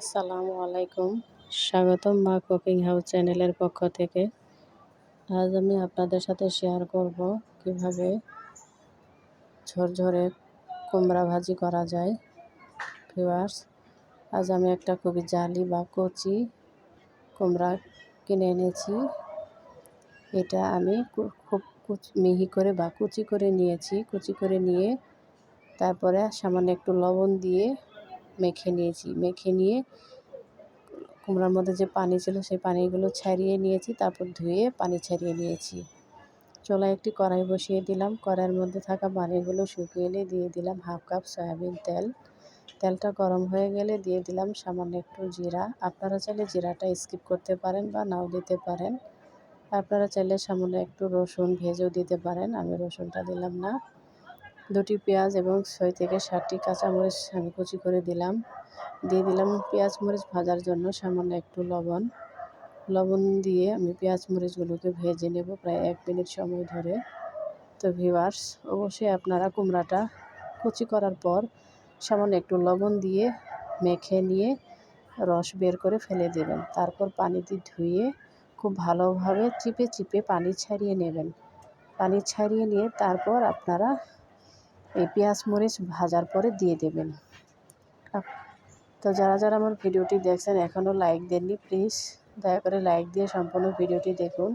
আসসালামু আলাইকুম। স্বাগতম মা কুকিং হাউস চ্যানেলের পক্ষ থেকে। আজ আমি আপনাদের সাথে শেয়ার করব কীভাবে ঝরঝরে কুমড়া ভাজি করা যায়। ভিউয়ার্স, আজ আমি একটা খুবই জালি বা কচি কুমড়া কিনে এনেছি। এটা আমি খুব মিহি করে বা কুচি করে নিয়েছি। কুচি করে নিয়ে তারপরে সামান্য একটু লবণ দিয়ে মেখে নিয়েছি। মেখে নিয়ে কুমড়ার মধ্যে যে পানি ছিল সেই পানিগুলো ছাড়িয়ে নিয়েছি, তারপর ধুয়ে পানি ছাড়িয়ে নিয়েছি। চোলা একটি কড়াই বসিয়ে দিলাম। কড়াইয়ের মধ্যে থাকা পানিগুলো শুকিয়ে এলে দিয়ে দিলাম হাফ কাপ সয়াবিন তেল। তেলটা গরম হয়ে গেলে দিয়ে দিলাম সামান্য একটু জিরা। আপনারা চাইলে জিরাটা স্কিপ করতে পারেন বা নাও দিতে পারেন। আপনারা চাইলে সামান্য একটু রসুন ভেজেও দিতে পারেন। আমি রসুনটা দিলাম না। দুটি পেঁয়াজ এবং ছয় থেকে ষাটটি কাঁচামরিচ আমি কুচি করে দিলাম। দিয়ে দিলাম পেঁয়াজ মরিচ ভাজার জন্য সামান্য একটু লবণ। লবণ দিয়ে আমি পেঁয়াজ মরিচগুলোকে ভেজে নেব প্রায় এক মিনিট সময় ধরে। তো ভিওয়ার্স অবশ্যই আপনারা কুমড়াটা কুচি করার পর সামান্য একটু লবণ দিয়ে মেখে নিয়ে রস বের করে ফেলে দেবেন। তারপর পানিতে ধুয়ে খুব ভালোভাবে চিপে চিপে পানি ছাড়িয়ে নেবেন। পানি ছাড়িয়ে নিয়ে তারপর আপনারা এই পেঁয়াজ মরিচ ভাজার পরে দিয়ে দেবেন। তো যারা যারা আমার ভিডিওটি দেখছেন, এখনও লাইক দেননি, প্লিজ দয়া করে লাইক দিয়ে সম্পূর্ণ ভিডিওটি দেখুন।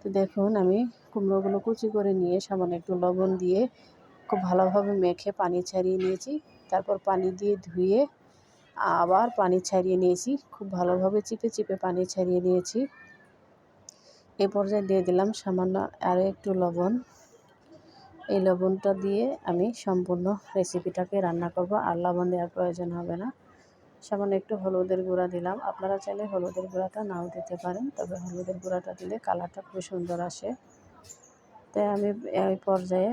তো দেখুন, আমি কুমড়োগুলো কুচি করে নিয়ে সামান্য একটু লবণ দিয়ে খুব ভালোভাবে মেখে পানি ছাড়িয়ে নিয়েছি। তারপর পানি দিয়ে ধুয়ে আবার পানি ছাড়িয়ে নিয়েছি। খুব ভালোভাবে চিপে চিপে পানি ছাড়িয়ে নিয়েছি। এ পর্যায়ে দিয়ে দিলাম সামান্য আরও একটু লবণ। এই লবণটা দিয়ে আমি সম্পূর্ণ রেসিপিটাকে রান্না করব। আর লবণ দেওয়ার প্রয়োজন হবে না। সামান্য একটু হলুদের গুঁড়া দিলাম। আপনারা চাইলে হলুদের গুঁড়াটা নাও দিতে পারেন। তবে হলুদের গুঁড়াটা দিলে কালারটা খুব সুন্দর আসে। তাই আমি এই পর্যায়ে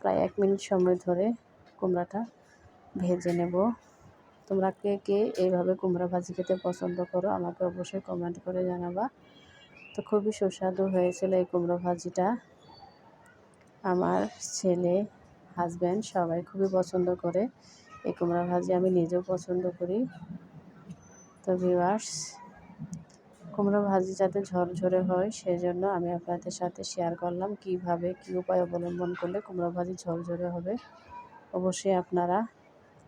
প্রায় এক মিনিট সময় ধরে কুমড়াটা ভেজে নেব। তোমরা কে কে এইভাবে কুমড়া ভাজি খেতে পছন্দ করো আমাকে অবশ্যই কমেন্ট করে জানাবা। তো খুবই সুস্বাদু হয়েছিল এই কুমড়ো ভাজিটা। আমার ছেলে হাজব্যান্ড সবাই খুবই পছন্দ করে। এই কুমড়া ভাজি আমি নিজেও পছন্দ করি। তো ভিউয়ার্স কুমড়ো ভাজি যাতে ঝরঝরে হয়, সেজন্য আমি আপনাদের সাথে শেয়ার করলাম কীভাবে, কী উপায় অবলম্বন করলে কুমড়ো ভাজি ঝরঝরে হবে। অবশ্যই আপনারা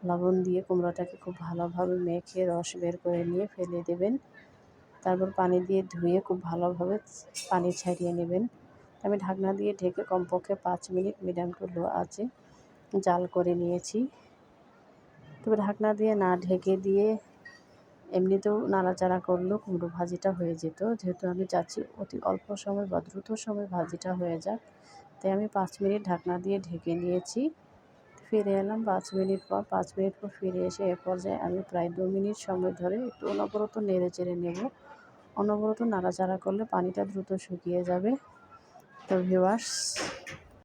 লবণ দিয়ে কুমড়োটাকে খুব ভালোভাবে মেখে রস বের করে নিয়ে ফেলে দেবেন। তারপর পানি দিয়ে ধুয়ে খুব ভালোভাবে পানি ছাড়িয়ে নেবেন। আমি ঢাকনা দিয়ে ঢেকে কমপক্ষে পাঁচ মিনিট মিডিয়াম টু লো আছে জাল করে নিয়েছি। তবে ঢাকনা দিয়ে না ঢেকে দিয়ে এমনিতেও নাড়াচাড়া করলেও কুমড়ো ভাজিটা হয়ে যেত। যেহেতু আমি চাচ্ছি অতি অল্প সময় বা দ্রুত সময় ভাজিটা হয়ে যাক, তাই আমি পাঁচ মিনিট ঢাকনা দিয়ে ঢেকে নিয়েছি। ফিরে এলাম পাঁচ মিনিট পর, পাঁচ মিনিট পর ফিরে এসে এ পর্যায়ে আমি প্রায় দু মিনিট সময় ধরে একটু অনবরত নেড়ে চেড়ে নেব। অনবরত নাড়াচাড়া করলে পানিটা দ্রুত শুকিয়ে যাবে। তো ভিউয়ার্স